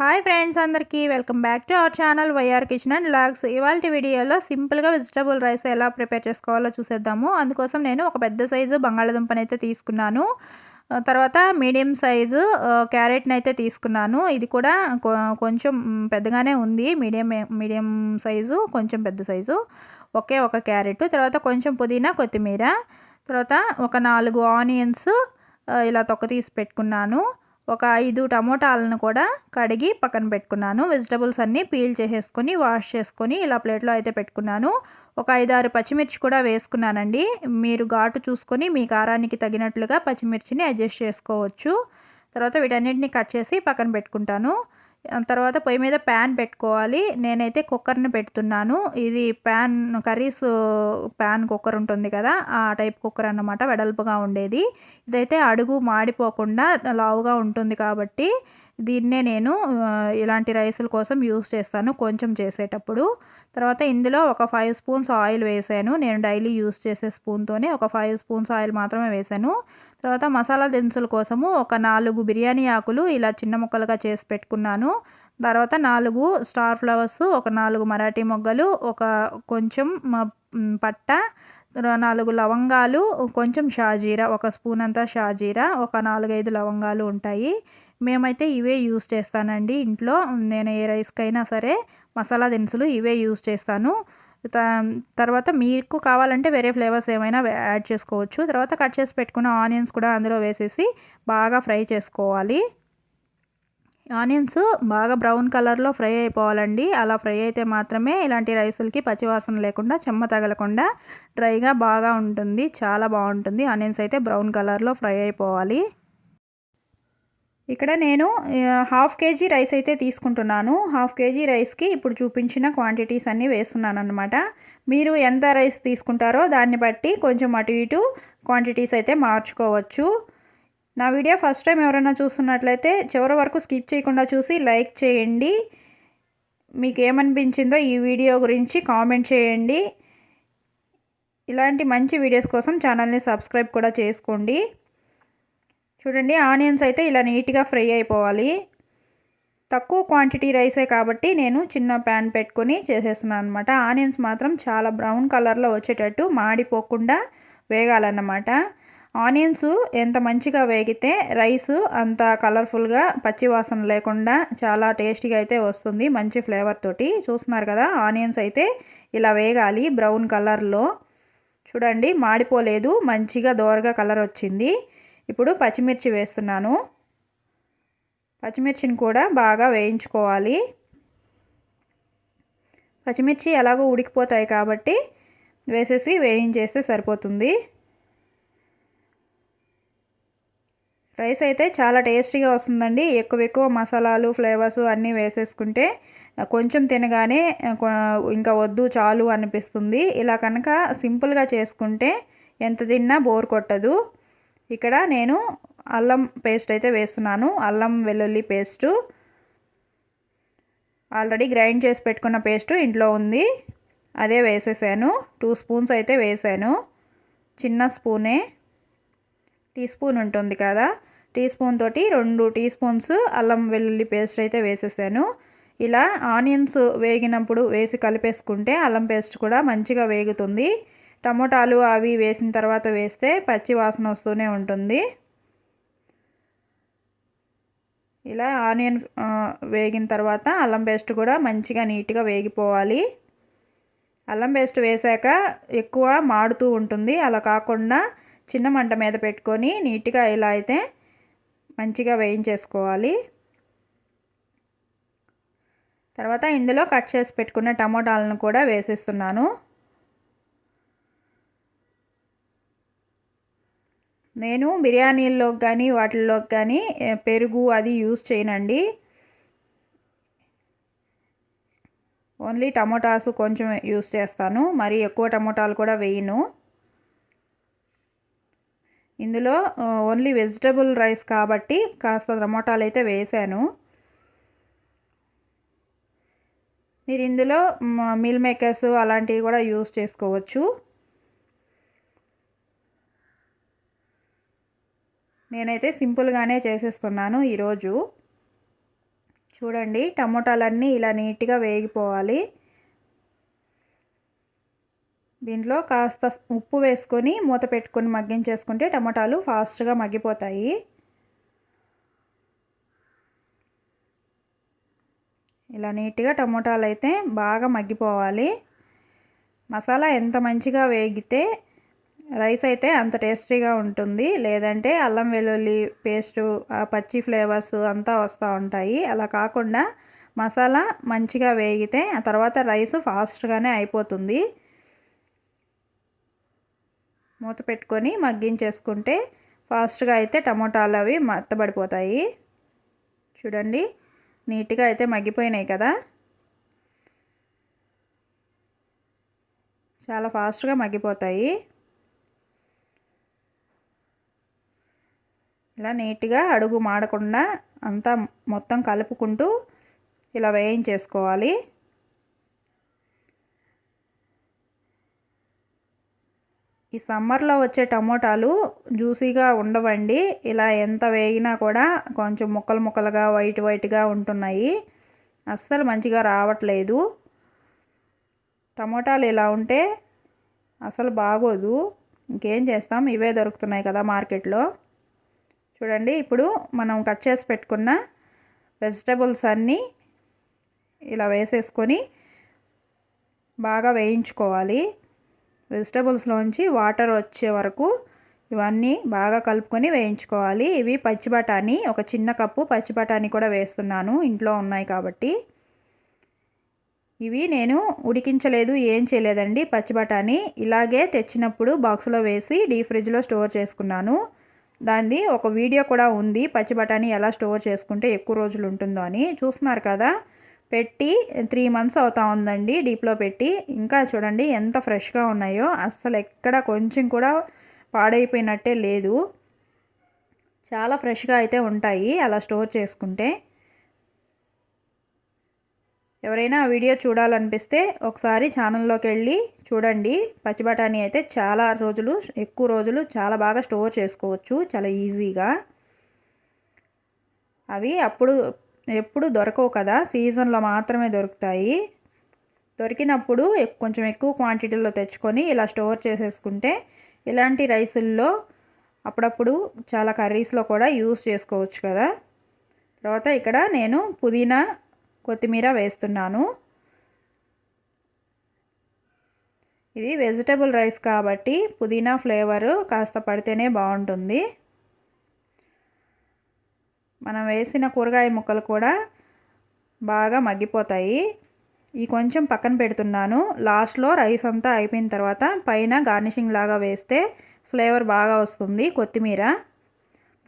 Hi friends అందరికీ welcome back to our channel YR kitchen and logs. ఇవాళ వీడియోలో సింపుల్గా వెజిటబుల్ రైస్ ఎలా ప్రిపేర్ చేసుకోవాలో చూసేద్దాము. అందుకోసం నేను ఒక పెద్ద సైజు బంగాళాదుంపని అయితే తీసుకున్నాను తర్వాత మీడియం సైజు క్యారెట్ని అయితే తీసుకున్నాను. ఇది కూడా కొ- కొంచెం పెద్దగానే ఉంది. మీడియం మీడియం సైజు కొంచెం పెద్ద సైజు. ఒకే ఒక క్యారెట్. తర్వాత కొంచెం పుదీనా కొత్తిమీర. తర్వాత ఒక నాలుగు ఆనియన్స్ ఇలా తొక్క తీసి పెట్టుకున్నాను. ఒక ఐదు టమోటాలను కూడా కడిగి పక్కన పెట్టుకున్నాను. వెజిటబుల్స్ అన్నీ పీల్ చేసేసుకొని వాష్ చేసుకొని ఇలా ప్లేట్లో అయితే పెట్టుకున్నాను. ఒక ఐదారు పచ్చిమిర్చి కూడా వేసుకున్నానండి. మీరు ఘాటు చూసుకొని మీ కారానికి తగినట్లుగా పచ్చిమిర్చిని అడ్జస్ట్ చేసుకోవచ్చు. తర్వాత వీటన్నిటిని కట్ చేసి పక్కన పెట్టుకుంటాను. తర్వాత పొయ్యి మీద ప్యాన్ పెట్టుకోవాలి. నేనైతే కుక్కర్ని పెడుతున్నాను. ఇది ప్యాన్ కర్రీస్ ప్యాన్ కుక్కర్ ఉంటుంది కదా ఆ టైప్ కుక్కర్ అన్నమాట వెడల్పుగా ఉండేది. ఇదైతే అడుగు మాడిపోకుండా లావుగా ఉంటుంది కాబట్టి దీన్నే నేను ఇలాంటి రైసుల కోసం యూస్ చేస్తాను కొంచెం చేసేటప్పుడు. తర్వాత ఇందులో ఒక ఫైవ్ స్పూన్స్ ఆయిల్ వేసాను. నేను డైలీ యూస్ చేసే స్పూన్తోనే ఒక ఫైవ్ స్పూన్స్ ఆయిల్ మాత్రమే వేసాను. తర్వాత మసాలా దినుసుల కోసము ఒక నాలుగు బిర్యానీ ఆకులు ఇలా చిన్న ముక్కలుగా చేసి పెట్టుకున్నాను. తర్వాత నాలుగు స్టార్ ఫ్లవర్స్ ఒక నాలుగు మరాఠీ మొగ్గలు ఒక కొంచెం పట్ట నాలుగు లవంగాలు కొంచెం షాజీరా ఒక స్పూన్ అంతా షాజీరా ఒక నాలుగైదు లవంగాలు ఉంటాయి. మేమైతే ఇవే యూస్ చేస్తానండి ఇంట్లో. నేను ఏ రైస్కైనా సరే మసాలా దినుసులు ఇవే యూస్ చేస్తాను. తర్వాత మీకు కావాలంటే వేరే ఫ్లేవర్స్ ఏమైనా యాడ్ చేసుకోవచ్చు. తర్వాత కట్ చేసి పెట్టుకున్న ఆనియన్స్ కూడా అందులో వేసేసి బాగా ఫ్రై చేసుకోవాలి. ఆనియన్స్ బాగా బ్రౌన్ కలర్లో ఫ్రై అయిపోవాలండి. అలా ఫ్రై అయితే మాత్రమే ఇలాంటి రైసులకి పచ్చివాసన లేకుండా చెమ్మ తగలకుండా డ్రైగా బాగా ఉంటుంది. చాలా బాగుంటుంది. ఆనియన్స్ అయితే బ్రౌన్ కలర్లో ఫ్రై అయిపోవాలి. ఇక్కడ నేను హాఫ్ కేజీ రైస్ అయితే తీసుకుంటున్నాను. హాఫ్ కేజీ రైస్కి ఇప్పుడు చూపించిన క్వాంటిటీస్ అన్నీ వేస్తున్నాను అనమాట మీరు ఎంత రైస్ తీసుకుంటారో దాన్ని బట్టి కొంచెం అటు ఇటు క్వాంటిటీస్ అయితే మార్చుకోవచ్చు. నా వీడియో ఫస్ట్ టైం ఎవరైనా చూస్తున్నట్లయితే చివరి వరకు స్కిప్ చేయకుండా చూసి లైక్ చేయండి. మీకు ఏమనిపించిందో ఈ వీడియో గురించి కామెంట్ చేయండి. ఇలాంటి మంచి వీడియోస్ కోసం ఛానల్ని సబ్స్క్రైబ్ కూడా చేసుకోండి. చూడండి ఆనియన్స్ అయితే ఇలా నీట్గా ఫ్రై అయిపోవాలి. తక్కువ క్వాంటిటీ రైసే కాబట్టి నేను చిన్న ప్యాన్ పెట్టుకొని చేసేస్తున్నాను అనమాట ఆనియన్స్ మాత్రం చాలా బ్రౌన్ కలర్లో వచ్చేటట్టు మాడిపోకుండా వేగాలన్నమాట. ఆనియన్స్ ఎంత మంచిగా వేగితే రైస్ అంత కలర్ఫుల్గా పచ్చివాసన లేకుండా చాలా టేస్టీగా అయితే వస్తుంది మంచి ఫ్లేవర్ తోటి. చూస్తున్నారు కదా ఆనియన్స్ అయితే ఇలా వేగాలి బ్రౌన్ కలర్లో. చూడండి మాడిపోలేదు మంచిగా దోరగా కలర్ వచ్చింది. ఇప్పుడు పచ్చిమిర్చి వేస్తున్నాను. పచ్చిమిర్చిని కూడా బాగా వేయించుకోవాలి. పచ్చిమిర్చి ఎలాగో ఉడికిపోతాయి కాబట్టి వేసేసి వేయించేస్తే సరిపోతుంది. రైస్ అయితే చాలా టేస్టీగా వస్తుందండి. ఎక్కువ ఎక్కువ మసాలాలు ఫ్లేవర్స్ అన్నీ వేసేసుకుంటే కొంచెం తినగానే ఇంకా వద్దు చాలు అనిపిస్తుంది. ఇలా కనుక సింపుల్గా చేసుకుంటే ఎంత తిన్నా బోర్ కొట్టదు. ఇక్కడ నేను అల్లం పేస్ట్ అయితే వేస్తున్నాను. అల్లం వెల్లుల్లి పేస్టు. ఆల్రెడీ గ్రైండ్ చేసి పెట్టుకున్న పేస్ట్ ఇంట్లో ఉంది. అదే వేసేసాను. టూ స్పూన్స్ అయితే వేసాను. చిన్న స్పూనే. టీ స్పూన్ ఉంటుంది కదా. టీ స్పూన్ తోటి రెండు టీ స్పూన్స్ అల్లం వెల్లుల్లి పేస్ట్ అయితే వేసేసాను. ఇలా ఆనియన్స్ వేగినప్పుడు వేసి కలిపేసుకుంటే అల్లం పేస్ట్ కూడా మంచిగా వేగుతుంది. టమోటాలు అవి వేసిన తర్వాత వేస్తే పచ్చి వాసన వస్తూనే ఉంటుంది. ఇలా ఆనియన్ వేగిన తర్వాత అల్లం పేస్ట్ కూడా మంచిగా నీట్గా వేగిపోవాలి. అల్లం పేస్ట్ వేసాక ఎక్కువ మాడుతూ ఉంటుంది. అలా కాకుండా చిన్న మంట మీద పెట్టుకొని నీట్గా ఇలా అయితే మంచిగా వేయించేసుకోవాలి. తర్వాత ఇందులో కట్ చేసి పెట్టుకున్న టమోటాలను కూడా వేసేస్తున్నాను. నేను బిర్యానీల్లోకి కానీ వాటిల్లోకి కానీ పెరుగు అది యూస్ చేయనండి. ఓన్లీ టమోటాస్ కొంచెం యూస్ చేస్తాను. మరి ఎక్కువ టమోటాలు కూడా వేయను. ఇందులో ఓన్లీ వెజిటబుల్ రైస్ కాబట్టి కాస్త టమోటాలు అయితే వేసాను. మీరు ఇందులో మిల్ మీల్ మేకర్స్ అలాంటివి కూడా యూస్ చేసుకోవచ్చు. నేనైతే సింపుల్గానే చేసేస్తున్నాను ఈరోజు. చూడండి టమోటాలన్నీ ఇలా నీట్గా వేగిపోవాలి. దీంట్లో కాస్త ఉప్పు వేసుకొని మూత పెట్టుకొని మగ్గించేసుకుంటే టమోటాలు ఫాస్ట్గా మగ్గిపోతాయి. ఇలా నీట్గా టమోటాలు అయితే బాగా మగ్గిపోవాలి. మసాలా ఎంత మంచిగా వేగితే రైస్ అయితే అంత టేస్టీగా ఉంటుంది. లేదంటే అల్లం వెల్లుల్లి పేస్టు ఆ పచ్చి ఫ్లేవర్స్ అంతా వస్తూ ఉంటాయి. అలా కాకుండా మసాలా మంచిగా వేగితే ఆ తర్వాత రైస్ ఫాస్ట్గానే అయిపోతుంది. మూత పెట్టుకొని మగ్గించేసుకుంటే ఫాస్ట్గా అయితే టమోటాలు అవి మెత్తబడిపోతాయి. చూడండి నీట్గా అయితే మగ్గిపోయినాయి కదా. చాలా ఫాస్ట్గా మగ్గిపోతాయి. ఇలా నీట్గా అడుగు మాడకుండా అంతా మొత్తం కలుపుకుంటూ ఇలా వేయించేసుకోవాలి. ఈ సమ్మర్లో వచ్చే టమోటాలు జ్యూసీగా ఉండవండి. ఇలా ఎంత వేగినా కూడా కొంచెం ముక్కలు ముక్కలుగా వైట్ వైట్గా ఉంటున్నాయి. అస్సలు మంచిగా రావట్లేదు. టమోటాలు ఇలా ఉంటే అసలు బాగోదు. ఇంకేం చేస్తాం? ఇవే దొరుకుతున్నాయి కదా మార్కెట్లో. చూడండి ఇప్పుడు మనం కట్ చేసి పెట్టుకున్న వెజిటబుల్స్ అన్నీ ఇలా వేసేసుకొని బాగా వేయించుకోవాలి. వెజిటబుల్స్లోంచి వాటర్ వచ్చే వరకు ఇవన్నీ బాగా కలుపుకొని వేయించుకోవాలి. ఇవి పచ్చి బఠానీ ఒక చిన్న కప్పు పచ్చి బఠానీ కూడా వేస్తున్నాను ఇంట్లో ఉన్నాయి కాబట్టి. ఇవి నేను ఉడికించలేదు ఏం చేయలేదండి. పచ్చి బఠానీ ఇలాగే తెచ్చినప్పుడు బాక్స్లో వేసి డీ ఫ్రిడ్జ్లో స్టోర్ చేసుకున్నాను. దాన్ని ఒక వీడియో కూడా ఉంది. పచ్చి బఠానీ ఎలా స్టోర్ చేసుకుంటే ఎక్కువ రోజులు ఉంటుందో అని. చూస్తున్నారు కదా? పెట్టి త్రీ మంత్స్ అవుతా ఉందండి డీప్లో పెట్టి. ఇంకా చూడండి ఎంత ఫ్రెష్గా ఉన్నాయో. అస్సలు ఎక్కడ కొంచెం కూడా పాడైపోయినట్టే లేదు. చాలా ఫ్రెష్గా అయితే ఉంటాయి అలా స్టోర్ చేసుకుంటే. ఎవరైనా ఆ వీడియో చూడాలనిపిస్తే ఒకసారి ఛానల్లోకి వెళ్ళి చూడండి. పచ్చి బఠానీ అయితే చాలా రోజులు ఎక్కువ రోజులు చాలా బాగా స్టోర్ చేసుకోవచ్చు చాలా ఈజీగా. అవి అప్పుడు ఎప్పుడు దొరకవు కదా సీజన్లో మాత్రమే దొరుకుతాయి. దొరికినప్పుడు కొంచెం ఎక్కువ క్వాంటిటీలో తెచ్చుకొని ఇలా స్టోర్ చేసేసుకుంటే ఇలాంటి రైసుల్లో అప్పుడప్పుడు చాలా కర్రీస్లో కూడా యూస్ చేసుకోవచ్చు కదా. తర్వాత ఇక్కడ నేను పుదీనా కొత్తిమీర వేస్తున్నాను. ఇది వెజిటబుల్ రైస్ కాబట్టి పుదీనా ఫ్లేవరు కాస్త పడితేనే బాగుంటుంది. మనం వేసిన కూరగాయ ముక్కలు కూడా బాగా మగ్గిపోతాయి. ఈ కొంచెం పక్కన పెడుతున్నాను. లాస్ట్లో రైస్ అంతా అయిపోయిన తర్వాత పైన గార్నిషింగ్ లాగా వేస్తే ఫ్లేవర్ బాగా వస్తుంది కొత్తిమీర.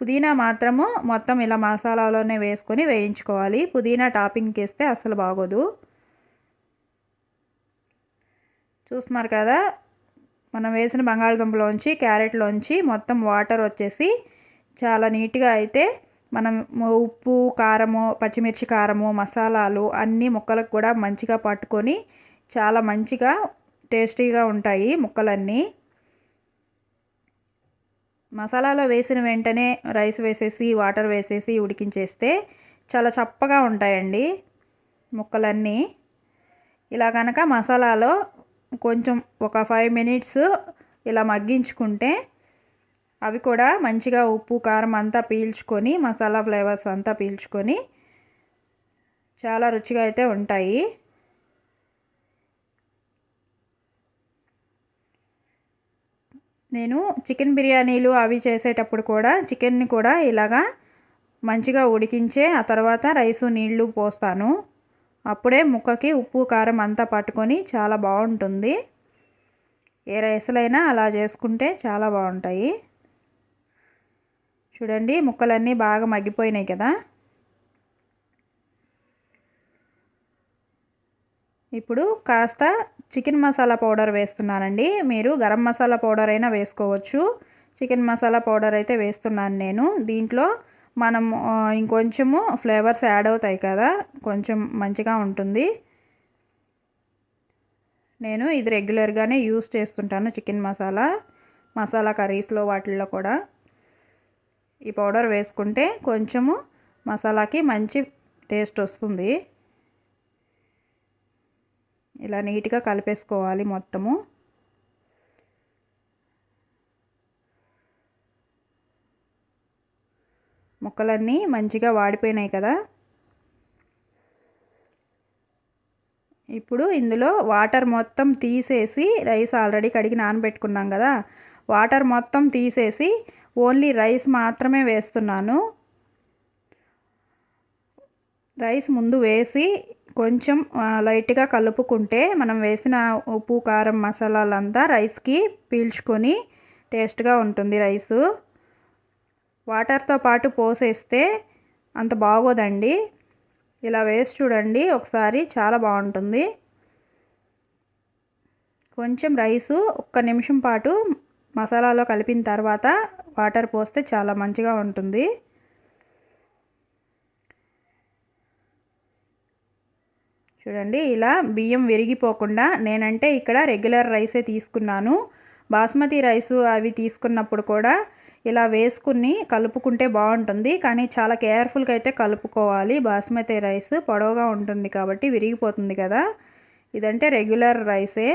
పుదీనా మాత్రము మొత్తం ఇలా మసాలాలోనే వేసుకొని వేయించుకోవాలి. పుదీనా టాపింగ్కి వేస్తే అస్సలు బాగోదు. చూస్తున్నారు కదా? మనం వేసిన బంగాళదుంపలోంచి క్యారెట్లోంచి మొత్తం వాటర్ వచ్చేసి చాలా నీట్గా అయితే మనం ఉప్పు కారము పచ్చిమిర్చి కారము మసాలాలు అన్నీ ముక్కలకు కూడా మంచిగా పట్టుకొని చాలా మంచిగా టేస్టీగా ఉంటాయి ముక్కలన్నీ. మసాలాలో వేసిన వెంటనే రైస్ వేసేసి వాటర్ వేసేసి ఉడికించేస్తే చాలా చప్పగా ఉంటాయండి ముక్కలన్నీ. ఇలా కనుక మసాలాలో కొంచెం ఒక ఫైవ్ మినిట్స్ ఇలా మగ్గించుకుంటే అవి కూడా మంచిగా ఉప్పు కారం అంతా పీల్చుకొని మసాలా ఫ్లేవర్స్ అంతా పీల్చుకొని చాలా రుచిగా అయితే ఉంటాయి. నేను చికెన్ బిర్యానీలు అవి చేసేటప్పుడు కూడా చికెన్ని కూడా ఇలాగా మంచిగా ఉడికించే ఆ తర్వాత రైసు నీళ్ళు పోస్తాను. అప్పుడే ముక్కకి ఉప్పు కారం అంతా పట్టుకొని చాలా బాగుంటుంది. ఏ రైసులైనా అలా చేసుకుంటే చాలా బాగుంటాయి. చూడండి ముక్కలన్నీ బాగా మగ్గిపోయినాయి కదా. ఇప్పుడు కాస్త చికెన్ మసాలా పౌడర్ వేస్తున్నానండి. మీరు గరం మసాలా పౌడర్ అయినా వేసుకోవచ్చు. చికెన్ మసాలా పౌడర్ అయితే వేస్తున్నాను నేను. దీంట్లో మనం ఇంకొంచెము ఫ్లేవర్స్ యాడ్ అవుతాయి కదా కొంచెం మంచిగా ఉంటుంది. నేను ఇది రెగ్యులర్గానే యూస్ చేస్తుంటాను చికెన్ మసాలా మసాలా కర్రీస్లో వాటిల్లో కూడా. ఈ పౌడర్ వేసుకుంటే కొంచెము మసాలాకి మంచి టేస్ట్ వస్తుంది. ఇలా నీట్గా కలిపేసుకోవాలి మొత్తము. ముక్కలన్నీ మంచిగా వాడిపోయినాయి కదా. ఇప్పుడు ఇందులో వాటర్ మొత్తం తీసేసి రైస్ ఆల్రెడీ కడిగి నానబెట్టుకున్నాం కదా. వాటర్ మొత్తం తీసేసి ఓన్లీ రైస్ మాత్రమే వేస్తున్నాను. రైస్ ముందు వేసి కొంచెం లైట్గా కలుపుకుంటే మనం వేసిన ఉప్పు కారం మసాలాలంతా రైస్కి పీల్చుకొని టేస్ట్గా ఉంటుంది రైసు. వాటర్తో పాటు పోసేస్తే అంత బాగోదండి. ఇలా వేసి చూడండి ఒకసారి చాలా బాగుంటుంది. కొంచెం రైసు ఒక్క నిమిషం పాటు మసాలాలో కలిపిన తర్వాత వాటర్ పోస్తే చాలా మంచిగా ఉంటుంది. చూడండి ఇలా బియ్యం విరిగిపోకుండా నేనంటే ఇక్కడ రెగ్యులర్ రైసే తీసుకున్నాను. బాస్మతి రైసు అవి తీసుకున్నప్పుడు కూడా ఇలా వేసుకుని కలుపుకుంటే బాగుంటుంది. కానీ చాలా కేర్ఫుల్గా అయితే కలుపుకోవాలి. బాస్మతి రైస్ పొడవుగా ఉంటుంది కాబట్టి విరిగిపోతుంది కదా. ఇదంటే రెగ్యులర్ రైసే.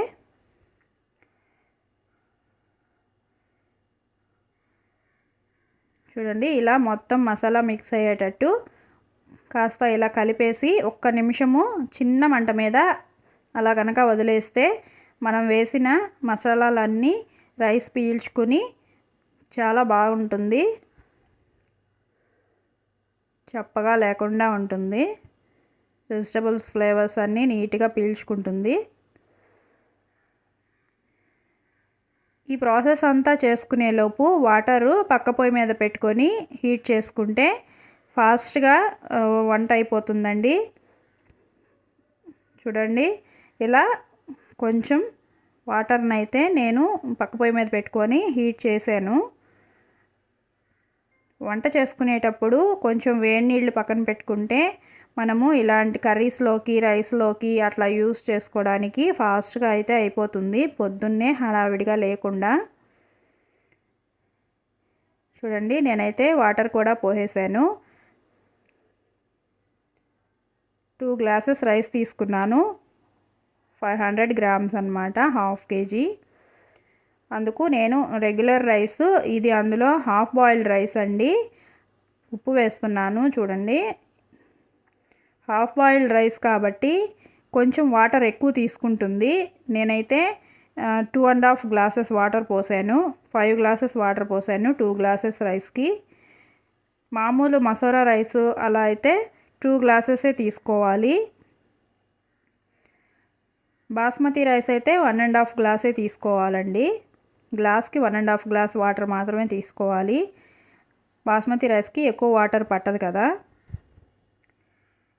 చూడండి ఇలా మొత్తం మసాలా మిక్స్ అయ్యేటట్టు కాస్త ఇలా కలిపేసి ఒక్క నిమిషము చిన్న మంట మీద అలా కనుక వదిలేస్తే మనం వేసిన మసాలాలన్నీ రైస్ పీల్చుకుని చాలా బాగుంటుంది. చప్పగా లేకుండా ఉంటుంది. వెజిటబుల్స్ ఫ్లేవర్స్ అన్నీ నీట్గా పీల్చుకుంటుంది. ఈ ప్రాసెస్ అంతా చేసుకునేలోపు వాటరు పక్క పొయ్యి మీద పెట్టుకొని హీట్ చేసుకుంటే ఫాస్ట్గా వంట అయిపోతుందండి. చూడండి ఇలా కొంచెం వాటర్ని అయితే నేను పక్క పొయ్యి మీద పెట్టుకొని హీట్ చేశాను. వంట చేసుకునేటప్పుడు కొంచెం వేడి నీళ్ళు పక్కన పెట్టుకుంటే మనము ఇలాంటి కర్రీస్లోకి రైస్లోకి అట్లా యూస్ చేసుకోవడానికి ఫాస్ట్గా అయితే అయిపోతుంది. పొద్దున్నే హడావిడిగా లేకుండా. చూడండి నేనైతే వాటర్ కూడా పోసేసాను. టూ గ్లాసెస్ రైస్ తీసుకున్నాను. ఫైవ్ హండ్రెడ్ గ్రామ్స్ అనమాట హాఫ్ కేజీ. అందుకు నేను రెగ్యులర్ రైస్ ఇది అందులో హాఫ్ బాయిల్డ్ రైస్ అండి. ఉప్పు వేస్తున్నాను చూడండి. హాఫ్ బాయిల్డ్ రైస్ కాబట్టి కొంచెం వాటర్ ఎక్కువ తీసుకుంటుంది. నేనైతే two and half glasses water పోసాను. ఫైవ్ గ్లాసెస్ వాటర్ పోసాను టూ గ్లాసెస్ రైస్కి. మామూలు మసూరా రైస్ అలా అయితే టూ గ్లాసెసే తీసుకోవాలి. బాస్మతి రైస్ అయితే వన్ అండ్ హాఫ్ గ్లాసే తీసుకోవాలండి. గ్లాస్కి one and half glass water మాత్రమే తీసుకోవాలి. బాస్మతి రైస్కి ఎక్కువ వాటర్ పట్టదు కదా.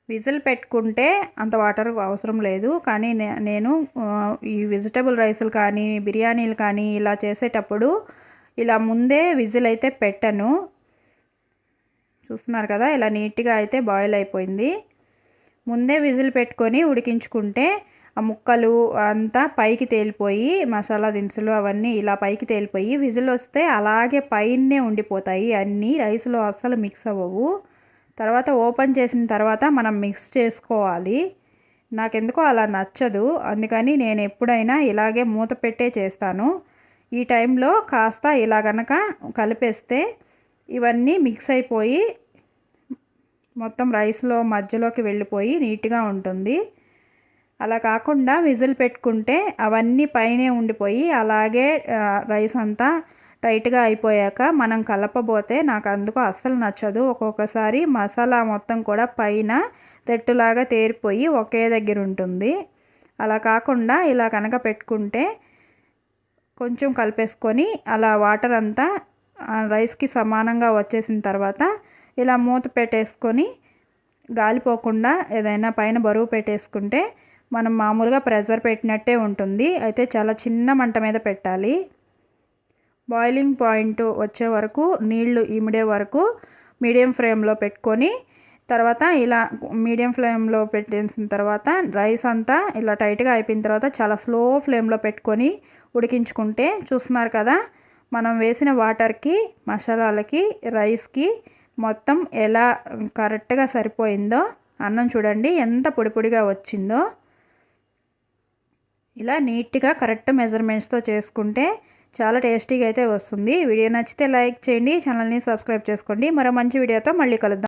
విజిల్ పెట్టుకుంటే అంత వాటర్ అవసరం లేదు. కానీ నేను ఈ వెజిటబుల్ రైసులు కానీ బిర్యానీలు కానీ ఇలా చేసేటప్పుడు ఇలా ముందే విజిల్ అయితే పెట్టను. చూస్తున్నారు కదా ఇలా నీట్గా అయితే బాయిల్ అయిపోయింది. ముందే విజిల్ పెట్టుకొని ఉడికించుకుంటే ఆ ముక్కలు అంతా పైకి తేలిపోయి మసాలా దినుసులు అవన్నీ ఇలా పైకి తేలిపోయి విజిల్ వస్తే అలాగే పైనే ఉండిపోతాయి. అన్నీ రైస్లో అస్సలు మిక్స్ అవ్వవు. తర్వాత ఓపెన్ చేసిన తర్వాత మనం మిక్స్ చేసుకోవాలి. నాకెందుకో అలా నచ్చదు. అందుకని నేను ఎప్పుడైనా ఇలాగే మూత పెట్టే చేస్తాను. ఈ టైంలో కాస్త ఇలా గనక కలిపేస్తే ఇవన్నీ మిక్స్ అయిపోయి మొత్తం రైస్లో మధ్యలోకి వెళ్ళిపోయి నీట్గా ఉంటుంది. అలా కాకుండా విజిల్ పెట్టుకుంటే అవన్నీ పైనే ఉండిపోయి అలాగే రైస్ అంతా టైట్గా అయిపోయాక మనం కలపబోతే నాకు అందుకు అస్సలు నచ్చదు. ఒక్కొక్కసారి మసాలా మొత్తం కూడా పైన తెట్టులాగా తేరిపోయి ఒకే దగ్గర ఉంటుంది. అలా కాకుండా ఇలా కనుక పెట్టుకుంటే కొంచెం కలిపేసుకొని అలా వాటర్ అంతా రైస్కి సమానంగా వచ్చేసిన తర్వాత ఇలా మూత పెట్టేసుకొని గాలిపోకుండా ఏదైనా పైన బరువు పెట్టేసుకుంటే మనం మామూలుగా ప్రెజర్ పెట్టినట్టే ఉంటుంది. అయితే చాలా చిన్న మంట మీద పెట్టాలి. బాయిలింగ్ పాయింట్ వచ్చే వరకు నీళ్ళు ఇమిడే వరకు మీడియం ఫ్లేమ్లో పెట్టుకొని తర్వాత ఇలా మీడియం ఫ్లేమ్లో పెట్టేసిన తర్వాత రైస్ అంతా ఇలా టైట్గా అయిపోయిన తర్వాత చాలా స్లో ఫ్లేమ్లో పెట్టుకొని ఉడికించుకుంటే చూస్తున్నారు కదా మనం వేసిన వాటర్కి మసాలాలకి రైస్కి మొత్తం ఎలా కరెక్ట్గా సరిపోయిందో అన్నం చూడండి ఎంత పొడి పొడిగా వచ్చిందో. ఇలా నీట్గా కరెక్ట్ మెజర్మెంట్స్తో చేసుకుంటే చాలా టేస్టీగా అయితే వస్తుంది. వీడియో నచ్చితే లైక్ చేయండి ఛానల్ని సబ్స్క్రైబ్ చేసుకోండి. మరో మంచి వీడియోతో మళ్ళీ కలుద్దాం.